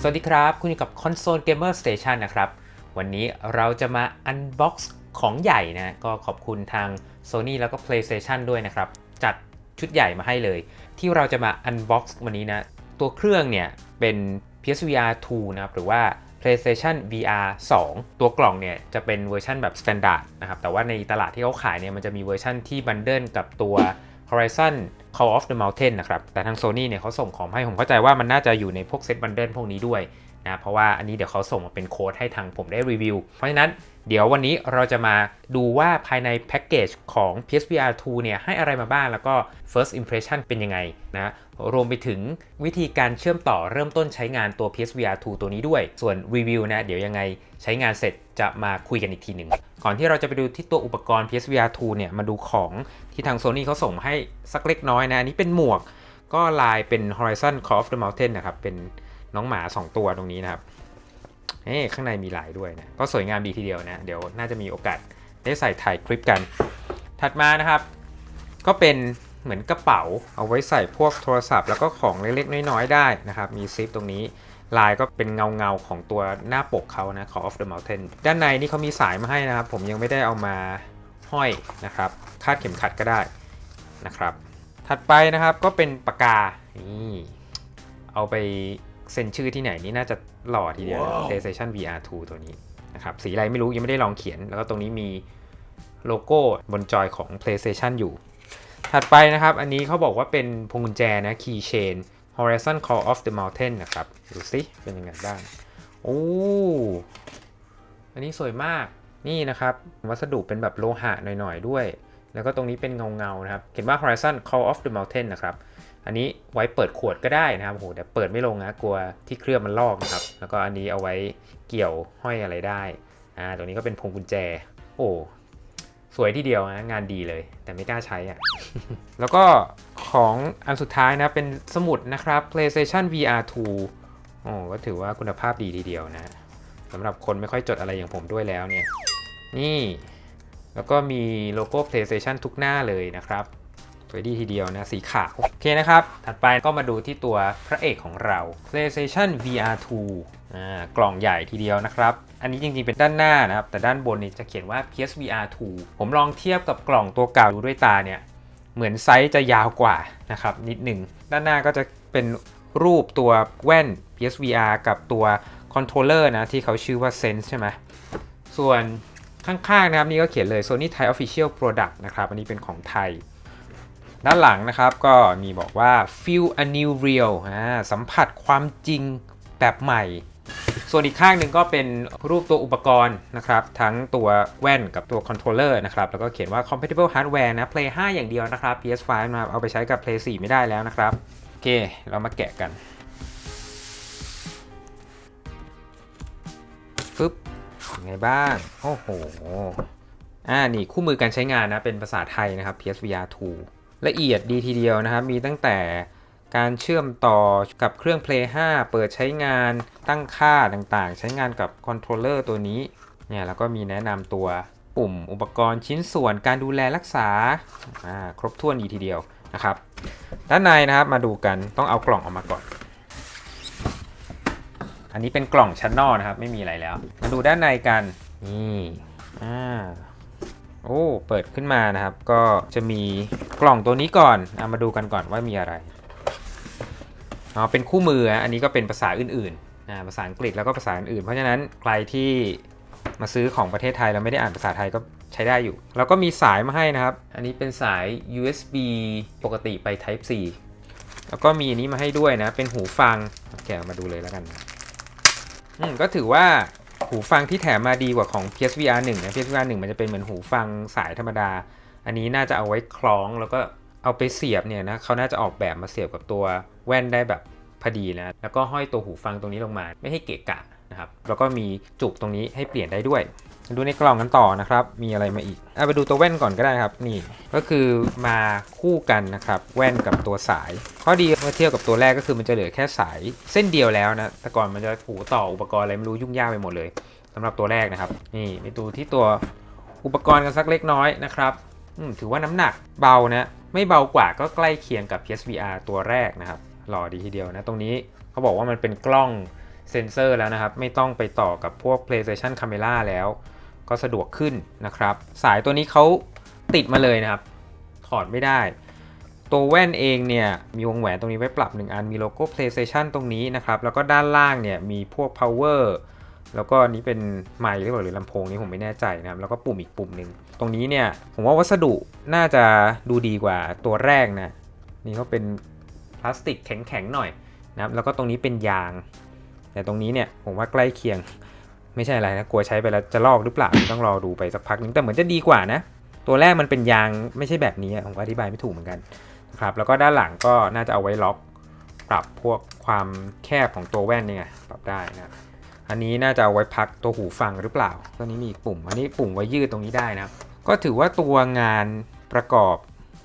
สวัสดีครับ คุณอยู่กับ Console Gamer Station นะครับ วันนี้เราจะมา Unbox ของใหญ่นะ ก็ขอบคุณทาง Sony แล้วก็ PlayStation ด้วยนะครับ จัดชุดใหญ่มาให้เลย ที่เราจะมา Unbox วันนี้นะ ตัวเครื่องเนี่ยเป็น PSVR 2 นะครับ หรือว่า PlayStation VR 2 ตัวกล่องเนี่ยจะเป็นเวอร์ชันแบบ Standard นะครับ แต่ว่าในตลาดที่เขาขายเนี่ยมันจะมีเวอร์ชันที่บันเดิลกับตัว Horizon Call of the Mountain นะครับ แต่ทาง Sony เนี่ยเขาส่งของให้ ผมเข้าใจว่ามันน่าจะอยู่ในพวกเซตบันเดิลพวกนี้ด้วยนะ เพราะว่าอันนี้เดี๋ยวเขาส่งมาเป็นโค้ดให้ทางผมได้รีวิว เพราะฉะนั้นเดี๋ยววันนี้เราจะมาดูว่าภายในแพ็กเกจของ PSVR 2 เนี่ยให้อะไรมาบ้าง แล้วก็ first impression เป็นยังไงนะ รวมไปถึงวิธีการเชื่อมต่อเริ่มต้นใช้งานตัว PSVR 2 ตัวนี้ด้วย ส่วนรีวิวนะ เดี๋ยวยังไงใช้งานเสร็จจะมาคุยกันอีกทีหนึ่ง ก่อนที่เราจะไปดูที่ตัวอุปกรณ์ PSVR 2 เนี่ย มาดูของ ที่ทาง Sony เขาส่งให้สักเล็กน้อยนะ อันนี้เป็นหมวกก็ลายเป็น Horizon Call of the Mountain นะครับ เป็นน้องหมา 2 ตัวตรงนี้นะครับเฮ้ข้างในมีลายด้วยนะ ก็สวยงามดีทีเดียวนะ เดี๋ยวน่าจะมีโอกาสได้ใส่ถ่ายคลิปกัน ถัดมานะครับ ก็เป็นเหมือนกระเป๋าเอาไว้ใส่พวกโทรศัพท์ แล้วก็ของเล็กๆน้อยๆได้นะครับ มีซิปตรงนี้ลายก็เป็นเงาเงาๆของตัวหน้าปกเขานะ Call of the Mountain ด้านในนี่เขามีสายมาให้นะครับ ผมยังไม่ได้เอามา ห้อยนะครับคาดเข็มขัดก็ได้นะครับ ถัดไปนะครับก็เป็นปากกานี่เอาไปเซ็นชื่อที่ไหนนี่น่าจะหล่อทีเดียวนะว้าว PlayStation VR 2 ตัวนี้นะครับสีอะไรไม่รู้ยังไม่ได้ลองเขียน แล้วก็ตรงนี้มีโลโก้บนจอยของ PlayStation อยู่ ถัดไปนะครับ อันนี้เขาบอกว่าเป็นพวงกุญแจนะ Keychain Horizon Call of the Mountain นะครับ ดูสิเป็นยังไงบ้าง โอ้ อันนี้สวยมาก นี่นะครับ วัสดุเป็นแบบโลหะหน่อยๆด้วย แล้วก็ตรงนี้เป็นเงาๆนะครับ เขียนว่า Horizon Call of the Mountain นะครับ อันนี้ไว้เปิดขวดก็ได้นะครับโอ้โหแต่เปิดไม่ลงนะกลัวที่เคลือบมันลอกนะครับ แล้วก็อันนี้เอาไว้เกี่ยวห้อยอะไรได้ อ่า ตรงนี้ก็เป็นพวงกุญแจ โอ้สวยที่เดียวนะงานดีเลย แต่ไม่กล้าใช้อะ่ะ แล้วก็ของอันสุดท้ายนะเป็นสมุดนะครับ PlayStation VR 2โอ้ก็ถือว่าคุณภาพดีทีเดียวนะ สำหรับคนไม่ค่อยจดอะไรอย่างผมด้วยแล้วเนี่ย นี่ แล้วก็มีโลโก้ PlayStation ทุกหน้าเลยนะครับสวยดีทีเดียวนะสีขาวโอเคนะครับ ถัดไปก็มาดูที่ตัวพระเอกของเรา PlayStation VR 2อ่ากล่องใหญ่ทีเดียวนะครับ อันนี้จริงๆเป็นด้านหน้านะครับ แต่ด้านบนนี่จะเขียนว่า PSVR 2ผมลองเทียบกับกล่องตัวเก่าดูด้วยตาเนี่ย เหมือนไซส์จะยาวกว่านะครับนิดหนึ่ง ด้านหน้าก็จะเป็นรูปตัวแว่น PSVR กับตัว คอนโทรลเลอร์นะที่เขาชื่อว่า Sense ใช่ไหมส่วนข้างๆนะครับนี่ก็เขียนเลย Sony Thai Official Product นะครับ อันนี้เป็นของไทย ด้านหลังนะครับก็มีบอกว่า feel a new real อ่าสัมผัสความจริงแบบใหม่ ส่วนอีกข้างหนึ่งก็เป็นรูปตัวอุปกรณ์นะครับ ทั้งตัวแว่นกับตัวคอนโทรลเลอร์นะครับ แล้วก็เขียนว่า compatible hardware นะ Play 5 อย่างเดียวนะครับ PS5 มาเอาไปใช้กับ Play 4 ไม่ได้แล้วนะครับ โอเค เรามาแกะกัน ยังไงบ้าง โอ้โห อ่า นี่คู่มือการใช้งานนะ เป็นภาษาไทยนะครับ PSVR 2 ละเอียดดีทีเดียวนะครับ มีตั้งแต่การเชื่อมต่อกับเครื่อง Play 5 เปิดใช้งานตั้งค่าต่างๆ ใช้งานกับคอนโทรลเลอร์ตัวนี้ เนี่ย แล้วก็มีแนะนำตัวปุ่มอุปกรณ์ชิ้นส่วนการดูแลรักษาอ่าครบถ้วนดีทีเดียวนะครับ ด้านในนะครับ มาดูกัน ต้องเอากล่องออกมาก่อน อันนี้เป็นกล่องชั้นนอกนะครับ ไม่มีอะไรแล้ว มาดูด้านในกัน นี่อ่าโอ้ เปิดขึ้นมานะครับ ก็จะมีกล่องตัวนี้ก่อนเอามาดูกันก่อนว่ามีอะไร อ๋อ เป็นคู่มือ อันนี้ก็เป็นภาษาอื่นๆ อ่า ภาษาอังกฤษแล้วก็ภาษาอื่น เพราะฉะนั้นใครที่มาซื้อของประเทศไทย แล้วไม่ได้อ่านภาษาไทยก็ใช้ได้อยู่ แล้วก็มีสายมาให้นะครับ อันนี้เป็นสาย USB ปกติไป Type C แล้วก็มีอันนี้มาให้ด้วยนะ เป็นหูฟัง แกะออกมาดูเลยแล้วกันนะ อืมก็ถือว่าหูฟังที่แถมมาดีกว่าของ PSVR 1นะ PSVR 1 มันจะเป็นเหมือนหูฟังสายธรรมดา อันนี้น่าจะเอาไว้คล้องแล้วก็เอาไปเสียบเนี่ยนะเขาน่าจะออกแบบมาเสียบกับตัวแว่นได้แบบพอดีนะ แล้วก็ห้อยตัวหูฟังตรงนี้ลงมา ไม่ให้เกะกะนะครับ แล้วก็มีจุกตรงนี้ให้เปลี่ยนได้ด้วย ดูในกล่องกันต่อนะครับ มีอะไรมาอีกเอาไปดูตัวแว่นก่อนก็ได้ครับ นี่ ก็คือมาคู่กันนะครับ แว่นกับตัวสาย ข้อดีเมื่อเทียบกับตัวแรกก็คือมันจะเหลือแค่สาย เส้นเดียวแล้วนะ แต่ก่อนมันจะผูต่ออุปกรณ์อะไรไม่รู้ยุ่งยากไปหมดเลยสำหรับตัวแรกนะครับ นี่ไปดูที่ตัวอุปกรณ์กันสักเล็กน้อยนะครับถือว่าน้ำหนักเบานะ ไม่เบากว่าก็ใกล้เคียงกับ PSVR ตัวแรกนะครับ หล่อดีทีเดียวนะ ตรงนี้เขาบอกว่ามันเป็นกล้องเซ็นเซอร์แล้วนะครับ ไม่ต้องไปต่อกับพวก PlayStation Camera แล้ว ก็สะดวกขึ้นนะครับ สายตัวนี้เขาติดมาเลยนะครับ ถอดไม่ได้ ตัวแว่นเองเนี่ย มีวงแหวนตรงนี้ไว้ปรับ 1 อัน มีโลโก้ PlayStation ตรงนี้นะครับ แล้วก็ด้านล่างเนี่ย มีพวก power แล้วก็นี้เป็นไมค์หรือเปล่าหรือลำโพงนี่ผมไม่แน่ใจนะครับ แล้วก็ปุ่มอีกปุ่มหนึ่ง ตรงนี้เนี่ย ผมว่าวัสดุน่าจะดูดีกว่าตัวแรกนะ นี่ก็เป็นพลาสติกแข็งๆหน่อยนะครับ แล้วก็ตรงนี้เป็นยาง แต่ตรงนี้เนี่ยผมว่าใกล้เคียง ไม่ใช่อะไรนะกลัวใช้ไปแล้วจะลอกหรือเปล่าต้องรอดูไปสักพักนึงแต่เหมือนจะดีกว่านะ ตัวแรกมันเป็นยางไม่ใช่แบบนี้ผมก็อธิบายไม่ถูกเหมือนกันนะครับแล้วก็ด้านหลังก็น่าจะเอาไว้ล็อก ปรับพวกความแคบของตัวแว่นนี่ไงปรับได้นะอันนี้น่าจะเอาไว้พักตัวหูฟังหรือเปล่าตัวนี้มีอีกปุ่ม อันนี้ปุ่มไว้ยืดตรงนี้ได้นะก็ถือว่าตัวงานประกอบ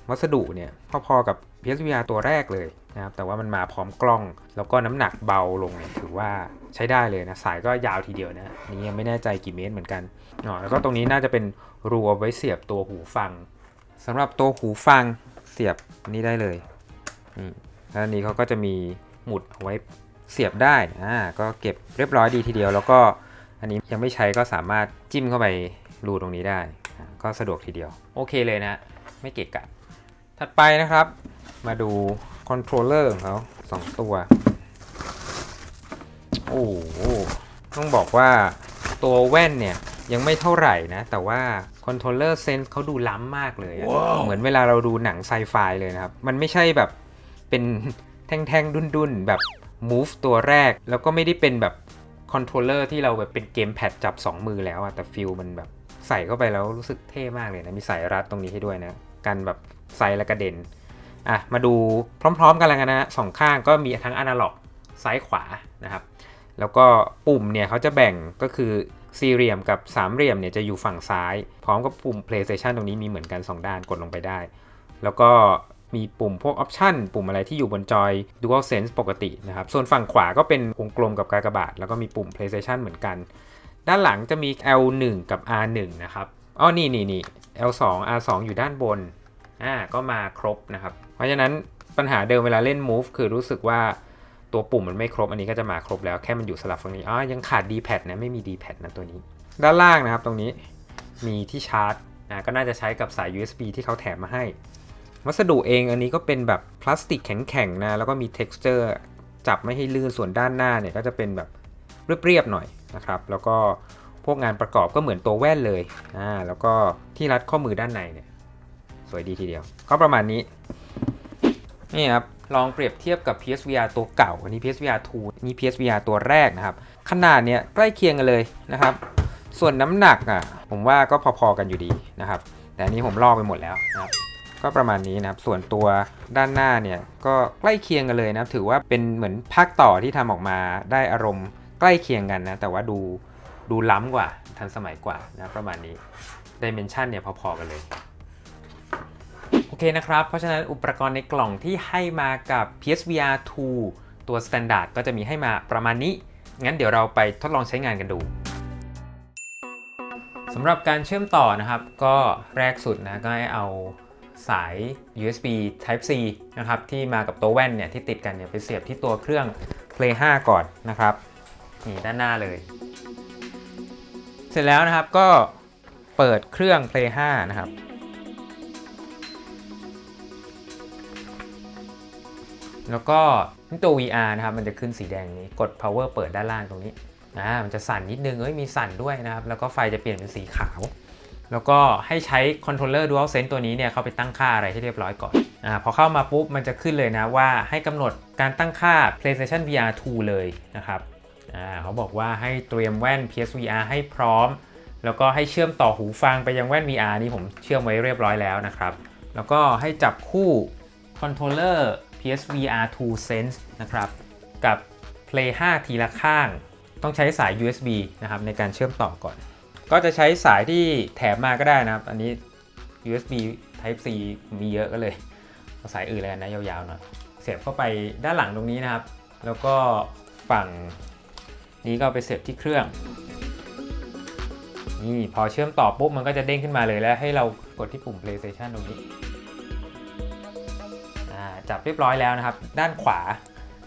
วัสดุเนี่ยพอๆกับ PSVR ตัวแรกเลย นะครับแต่ว่ามันมาพร้อมกล้อง แล้วก็น้ำหนักเบาลงเนี่ยถือว่าใช้ได้เลยนะสายก็ยาวทีเดียวนะนี่ยังไม่แน่ใจกี่เมตรเหมือนกันอ๋อแล้วก็ตรงนี้น่าจะเป็นรูเอาไว้เสียบตัวหูฟังสำหรับตัวหูฟังเสียบนี่ได้เลยนี่แล้วนี้เขาก็จะมีหมุดเอาไว้เสียบได้อ่าก็เก็บเรียบร้อยดีทีเดียว แล้วก็อันนี้ยังไม่ใช้ก็สามารถจิ้มเข้าไปรูตรงนี้ได้ ก็สะดวกทีเดียว โอเคเลยนะ ไม่เกะกะ ถัดไปนะครับ มาดู คอนโทรลเลอร์ของเขาสองตัว โอ้โหต้องบอกว่าตัวแว่นเนี่ยยังไม่เท่าไหร่นะ แต่ว่าคอนโทรลเลอร์เซนส์เขาดูล้ำมากเลยอะว้าวเหมือนเวลาเราดูหนังไซไฟเลยนะครับ มันไม่ใช่แบบเป็นแท่งๆ ดุนๆ แบบ move ตัวแรก แล้วก็ไม่ได้เป็นแบบคอนโทรลเลอร์ที่เราแบบเป็นเกมแพดจับ 2 มือแล้วอะแต่ฟิลมันแบบใส่เข้าไปแล้วรู้สึกเท่มากเลยนะ มีสายรัดตรงนี้ให้ด้วยนะ กันแบบไซและกระเด็น อะมาดูพร้อม ๆ กันแล้วกันนะสองข้างก็มีทั้งอนาล็อกซ้ายขวานะครับ แล้วก็ปุ่มเนี่ยเขาจะแบ่งก็คือสี่เหลี่ยมกับสามเหลี่ยมเนี่ยจะอยู่ฝั่งซ้าย พร้อมกับปุ่ม PlayStation ตรงนี้มีเหมือนกัน 2 ด้านกดลงไปได้ แล้วก็มีปุ่มพวกออปชันปุ่มอะไรที่อยู่บนจอย DualSense ปกตินะครับ ส่วนฝั่งขวาก็เป็นวงกลมกับกากบาท แล้วก็มีปุ่ม PlayStation เหมือนกัน ด้านหลังจะมี L1 กับ R1 นะครับอ๋อนี่นี่นี่ L2 R2 อยู่ด้านบนอ่าก็มาครบนะครับ เพราะฉะนั้นปัญหาเดิมเวลาเล่น Move คือรู้สึกว่าตัวปุ่มมันไม่ครบอันนี้ก็จะมาครบแล้วแค่มันอยู่สลับฝั่งนี้อ๋อยังขาด D-pad นะไม่มี D-pad นะตัวนี้ ด้านล่างนะครับตรงนี้มีที่ชาร์จนะก็น่าจะใช้กับสาย USB ที่เขาแถมมาให้ วัสดุเองอันนี้ก็เป็นแบบพลาสติกแข็งๆนะแล้วก็มี texture จับไม่ให้ลื่นส่วนด้านหน้าเนี่ยก็จะเป็นแบบเรียบๆหน่อยนะครับ แล้วก็พวกงานประกอบก็เหมือนตัวแว่นเลยอ่าแล้วก็ที่รัดข้อมือด้านในเนี่ยสวยดีทีเดียว ก็ประมาณนี้ นี่ครับลองเปรียบเทียบกับ PSVR ตัวเก่า อันนี้ PSVR 2 นี่ PSVR ตัวแรกนะครับ ขนาดเนี้ยใกล้เคียงกันเลยนะครับ ส่วนน้ำหนักอะผมว่าก็พอๆกันอยู่ดีนะครับ แต่อันนี้ผมลอกไปหมดแล้วนะครับก็ประมาณนี้นะครับ ส่วนตัวด้านหน้าเนี่ยก็ใกล้เคียงกันเลยนะครับ ถือว่าเป็นเหมือนภาคต่อที่ทำออกมาได้อารมณ์ใกล้เคียงกันนะ แต่ว่าดูดูล้ำกว่าทันสมัยกว่านะประมาณนี้ Dimension เนี่ยพอๆกันเลย เคนะครับ เพราะฉะนั้นอุปกรณ์ในกล่องที่ให้มากับ PSVR 2 ตัว Standard ก็จะมีให้มาประมาณนี้ งั้นเดี๋ยวเราไปทดลองใช้งานกันดูสำหรับการเชื่อมต่อนะครับ ก็แรกสุดนะก็ให้เอาสาย USB Type C นะครับที่มากับตัวแว่นเนี่ยที่ติดกันเนี่ยไปเสียบที่ตัวเครื่อง Play 5 ก่อนนะครับนี่ด้านหน้าเลย เสร็จแล้วนะครับก็เปิดเครื่อง Play 5 นะครับ แล้วก็ตัว VR นะครับมันจะขึ้นสีแดงนี้กด power เปิดด้านล่างตรงนี้อ่ามันจะสั่นนิดนึงเอ้ยมีสั่นด้วยนะครับ แล้วก็ไฟจะเปลี่ยนเป็นสีขาว แล้วก็ให้ใช้ controller DualSense ตัวนี้เนี่ยเข้าไปตั้งค่าอะไรให้เรียบร้อยก่อนอ่าพอเข้ามาปุ๊บมันจะขึ้นเลยนะว่าให้กำหนดการตั้งค่า PlayStation VR 2 เลยนะครับอ่าเขาบอกว่าให้เตรียมแว่น PSVR ให้พร้อม แล้วก็ให้เชื่อมต่อหูฟังไปยังแว่น VR นี่ผมเชื่อมไว้เรียบร้อยแล้วนะครับ แล้วก็ให้จับคู่ controller PSVR 2 Sense นะครับกับ Play 5 ทีละข้าง ต้องใช้สาย USB นะครับในการเชื่อมต่อก่อน ก็จะใช้สายที่แถมมาก็ได้นะครับ อันนี้ USB Type C มีเยอะก็เลยเอาสายอื่นเลยนะยาวๆหน่อยเสียบเข้าไปด้านหลังตรงนี้นะครับ แล้วก็ฝั่งนี้ก็ไปเสียบที่เครื่องนี่พอเชื่อมต่อปุ๊บมันก็จะเด้งขึ้นมาเลยแล้วให้เรากดที่ปุ่ม PlayStation ตรงนี้ จับเรียบร้อยแล้วนะครับ ด้านขวา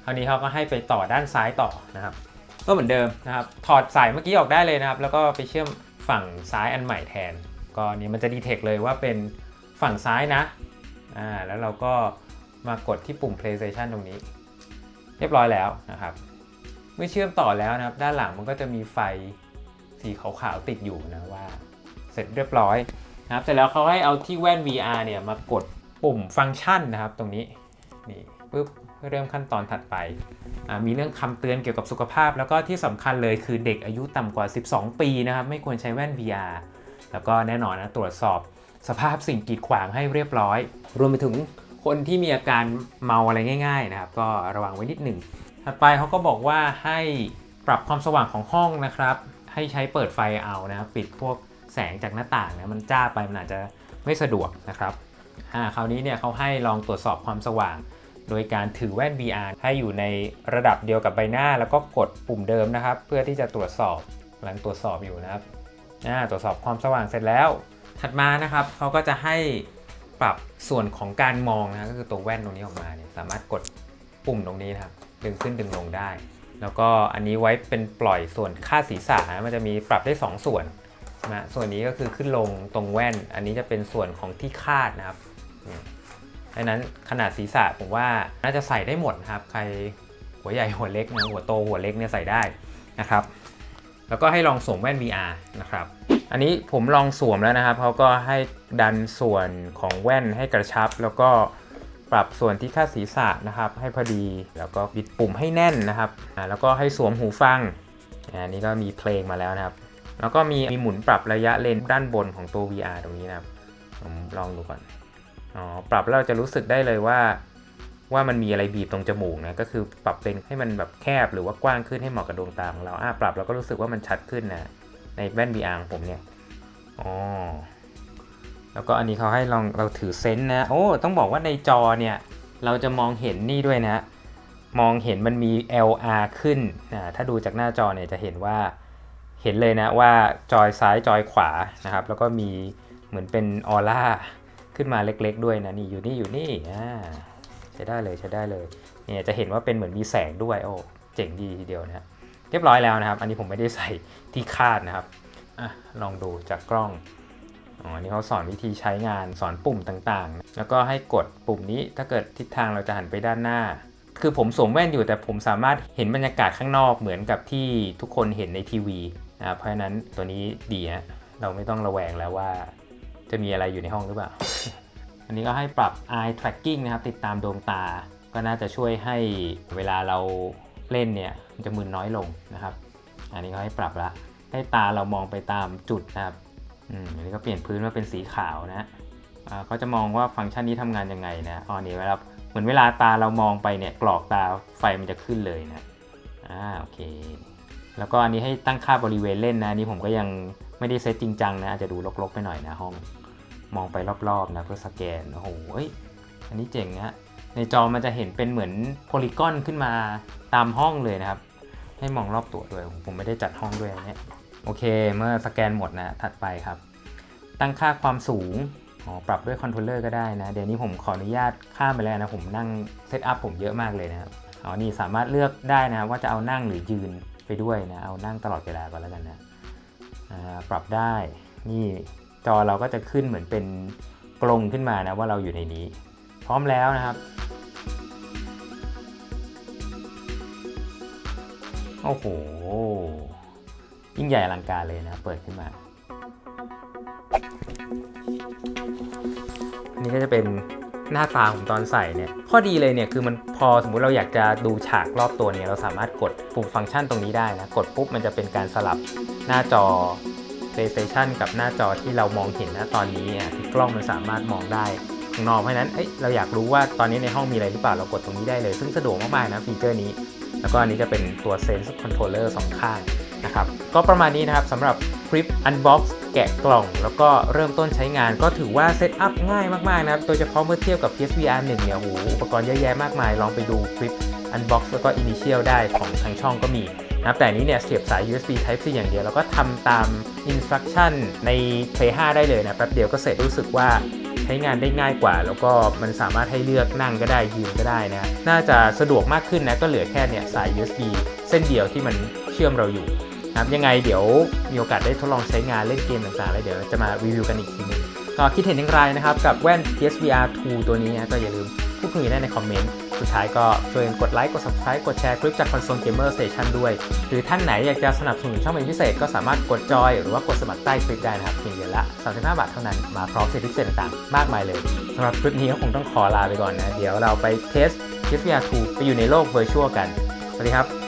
คราวนี้เขาก็ให้ไปต่อด้านซ้ายต่อนะครับ ก็เหมือนเดิมนะครับ ถอดสายเมื่อกี้ออกได้เลยนะครับ แล้วก็ไปเชื่อมฝั่งซ้ายอันใหม่แทน ก็นี่มันจะดีเทคเลยว่าเป็นฝั่งซ้ายนะอ่าแล้วเราก็มากดที่ปุ่ม PlayStation ตรงนี้ เรียบร้อยแล้วนะครับ เมื่อเชื่อมต่อแล้วนะครับ ด้านหลังมันก็จะมีไฟสีขาวๆติดอยู่นะว่า เสร็จเรียบร้อยนะครับเสร็จแล้วเขาให้เอาที่แว่น VR เนี่ยมากดปุ่มฟังก์ชันนะครับตรงนี้ นี่ปุ๊บเพื่อเริ่มขั้นตอนถัดไป มีเรื่องคำเตือนเกี่ยวกับสุขภาพ แล้วก็ที่สำคัญเลยคือเด็กอายุต่ำกว่า 12 ปีนะครับ ไม่ควรใช้แว่น VR แล้วก็แน่นอนนะตรวจสอบสภาพสิ่งกีดขวางให้เรียบร้อย รวมไปถึงคนที่มีอาการเมาอะไรง่าย ๆ นะครับ ก็ระวังไว้นิดหนึ่งถัดไปเขาก็บอกว่าให้ปรับความสว่างของห้องนะครับ ให้ใช้เปิดไฟเอานะปิดพวกแสงจากหน้าต่างนะมันจ้าไปมันอาจจะไม่สะดวกนะครับอ่าคราวนี้เนี่ยเขาให้ลองตรวจสอบความสว่าง โดยการถือแว่น VR ให้อยู่ในระดับเดียวกับใบหน้า แล้วก็กดปุ่มเดิมนะครับ เพื่อที่จะตรวจสอบกำลังตรวจสอบอยู่นะครับตรวจสอบความสว่างเสร็จแล้ว ถัดมานะครับเขาก็จะให้ปรับส่วนของการมองนะก็คือตัวแว่นตรงนี้ออกมาเนี่ยสามารถกดปุ่มตรงนี้นะครับดึงขึ้นดึงลงได้ แล้วก็อันนี้ไว้เป็นปล่อยส่วนค่าศีรษะนะมันจะมีปรับได้ 2 ส่วนนะส่วนนี้ก็คือขึ้นลงตรงแว่น อันนี้จะเป็นส่วนของที่คาดนะครับ ดังนั้นขนาดศีรษะผมว่าน่าจะใส่ได้หมดนะครับ ใครหัวใหญ่หัวเล็กนะหัวโตหัวเล็กเนี่ยใส่ได้นะครับ แล้วก็ให้ลองสวมแว่น VR นะครับ อันนี้ผมลองสวมแล้วนะครับเขาก็ให้ดันส่วนของแว่นให้กระชับ แล้วก็ปรับส่วนที่ค่าดศีรษะนะครับ ให้พอดีแล้วก็บิดปุ่มให้แน่นนะครับอ่าแล้วก็ให้สวมหูฟังอันนี้ก็มีเพลงมาแล้วนะครับ แล้วก็มีมีหมุนปรับระยะเลนส์ด้านบนของตัว VR ตรงนี้นะครับผมลองดูก่อน อ๋อปรับแล้วเราจะรู้สึกได้เลยว่า ว่ามันมีอะไรบีบตรงจมูกนะก็คือปรับเลนให้มันแบบแคบหรือว่ากว้างขึ้นให้เหมาะกับดวงตาของเราอ่าปรับแล้วก็รู้สึกว่ามันชัดขึ้นนะในแว่น VR ของผมเนี่ยอ๋อแล้วก็อันนี้เขาให้ลองเราถือเซนส์นะ โอ้ ต้องบอกว่าในจอเนี่ย เราจะมองเห็นนี่ด้วยนะ มองเห็นมันมี LR ขึ้นนะถ้าดูจากหน้าจอเนี่ยจะเห็นว่า เห็นเลยนะว่าจอยซ้ายจอยขวานะครับ แล้วก็มีเหมือนเป็นออร่า ขึ้นมาเล็ก ๆ ด้วยนะนี่อยู่นี่อยู่นี่อ่าใช้ได้เลยใช้ได้เลยเนี่ยจะเห็นว่าเป็นเหมือนมีแสงด้วยโอ้เจ๋งดีทีเดียวนะฮะเรียบร้อยแล้วนะครับ อันนี้ผมไม่ได้ใส่ที่คาดนะครับอะลองดูจากกล้องอ๋ออันนี้เขาสอนวิธีใช้งานสอนปุ่มต่างๆ แล้วก็ให้กดปุ่มนี้ถ้าเกิดทิศทางเราจะหันไปด้านหน้า คือผมสวมแว่นอยู่แต่ผมสามารถเห็นบรรยากาศข้างนอกเหมือนกับที่ทุกคนเห็นในทีวีนะเพราะฉะนั้นตัวนี้ดีฮะเราไม่ต้องระแวงแล้วว่า จะมีอะไรอยู่ในห้องหรือเปล่า อันนี้ก็ให้ปรับ eye tracking นะครับ ติดตามดวงตา ก็น่าจะช่วยให้เวลาเราเล่นเนี่ยมันจะมึนน้อยลงนะครับ อันนี้ก็ให้ปรับละ ให้ตาเรามองไปตามจุดนะครับ อืม อันนี้ก็เปลี่ยนพื้นมาเป็นสีขาวนะเขาจะมองว่าฟังก์ชันนี้ทำงานยังไงนะอ๋อนี่เวลาเหมือนเวลาตาเรามองไปเนี่ยกรอกตาไฟมันจะขึ้นเลยนะ อ่า โอเค แล้วก็อันนี้ให้ตั้งค่าบริเวณเล่นนะนนี่ผมก็ยังไม่ได้เซตจริงจังนะ อาจจะดูรกๆไปหน่อยนะห้อง มองไปรอบๆนะเพื่อสแกน โอ้โหเอ้ยอันนี้เจ๋งนะในจอมันจะเห็นเป็นเหมือนโพลีกอนขึ้นมาตามห้องเลยนะครับ ให้มองรอบตัวด้วย ผมไม่ได้จัดห้องด้วยอันเนี้ยโอเค เมื่อสแกนหมดนะ ถัดไปครับ ตั้งค่าความสูงอ๋อปรับด้วยคอนโทรลเลอร์ก็ได้นะ เดี๋ยวนี้ผมขออนุญาตข้ามไปแล้วนะ ผมนั่งเซตอัพผมเยอะมากเลยนะครับอ๋อนี่สามารถเลือกได้นะว่าจะเอานั่งหรือยืนไปด้วยนะ เอานั่งตลอดเวลาก็แล้วกันนะอ่าปรับได้ นี่ จอเราก็จะขึ้นเหมือนเป็นกลงขึ้นมานะว่าเราอยู่ในนี้ พร้อมแล้วนะครับ โอ้โห ยิ่งใหญ่อลังการเลยนะ เปิดขึ้นมา อันนี้ก็จะเป็นหน้าตาของตอนใส่เนี่ย ข้อดีเลยเนี่ยคือมันพอสมมุติเราอยากจะดูฉากรอบตัวเนี่ยเราสามารถกดปุ่มฟังก์ชันตรงนี้ได้นะ กดปุ๊บมันจะเป็นการสลับหน้าจอ PlayStation กับหน้าจอที่เรามองเห็นนะตอนนี้อะที่กล้องมันสามารถมองได้ข้างนอกเพราะนั้นเอ้ยเราอยากรู้ว่าตอนนี้ในห้องมีอะไรหรือเปล่าเรากดตรงนี้ได้เลย ซึ่งสะดวกมากๆนะฟีเจอร์นี้ แล้วก็อันนี้จะเป็นตัว Sense Controller สองข้างนะครับก็ประมาณนี้นะครับสำหรับคลิป Unbox แกะกล่อง แล้วก็เริ่มต้นใช้งานก็ถือว่าเซตอัพง่ายมากๆนะครับ โดยเฉพาะเมื่อเทียบกับ PSVR 1เนี่ยโอ้โหอุปกรณ์เยอะแยะมากมาย ลองไปดูคลิป Unbox แล้วก็ Initial ได้ของทางช่องก็มี นะครับแต่นี้เนี่ยเสียบสาย USB Type C อย่างเดียว แล้วก็ทำตาม Instruction ใน Play 5 ได้เลยนะแป๊บเดียวก็เสร็จรู้สึกว่าแช้งานได้ง่ายกว่า แล้วก็มันสามารถให้เลือกนั่งก็ได้ยืนก็ได้นะ น่าจะสะดวกมากขึ้นนะ ก็เหลือแค่เนี่ยสาย USB เส้นเดียวที่มันเชื่อมเราอยู่นะครับยังไงเดี๋ยวมีโอกาสได้ทดลองใช้งานเล่นเกมต่างๆ แล้วเดี๋ยวจะมารีวิวกันอีกทีหนึงก็คิดเห็นอย่างไรนะครับกับแว่น PSVR 2 ตัวนี้นะก็อย่าลืมพูดคุยได้ในคอมเมนต์ สุดท้ายก็ช่วยกดไลค์กด subscribe กดแชร์คลิปจาก Console Gamer Station ด้วย หรือท่านไหนอยากจะสนับสนุนช่องเป็นพิเศษก็สามารถกดจอยหรือว่ากดสมัครใต้คลิปได้นะครับเพียงเดือนละ 35 บาทเท่านั้นมาพร้อมสิทธิพิเศษต่างๆ มากมายเลยสำหรับคลิปนี้ก็คงต้องขอลาไปก่อนนะ เดี๋ยวเราไปเทส PSVR 2ไปอยู่ในโลกเวอร์ชวลกัน สวัสดีครับ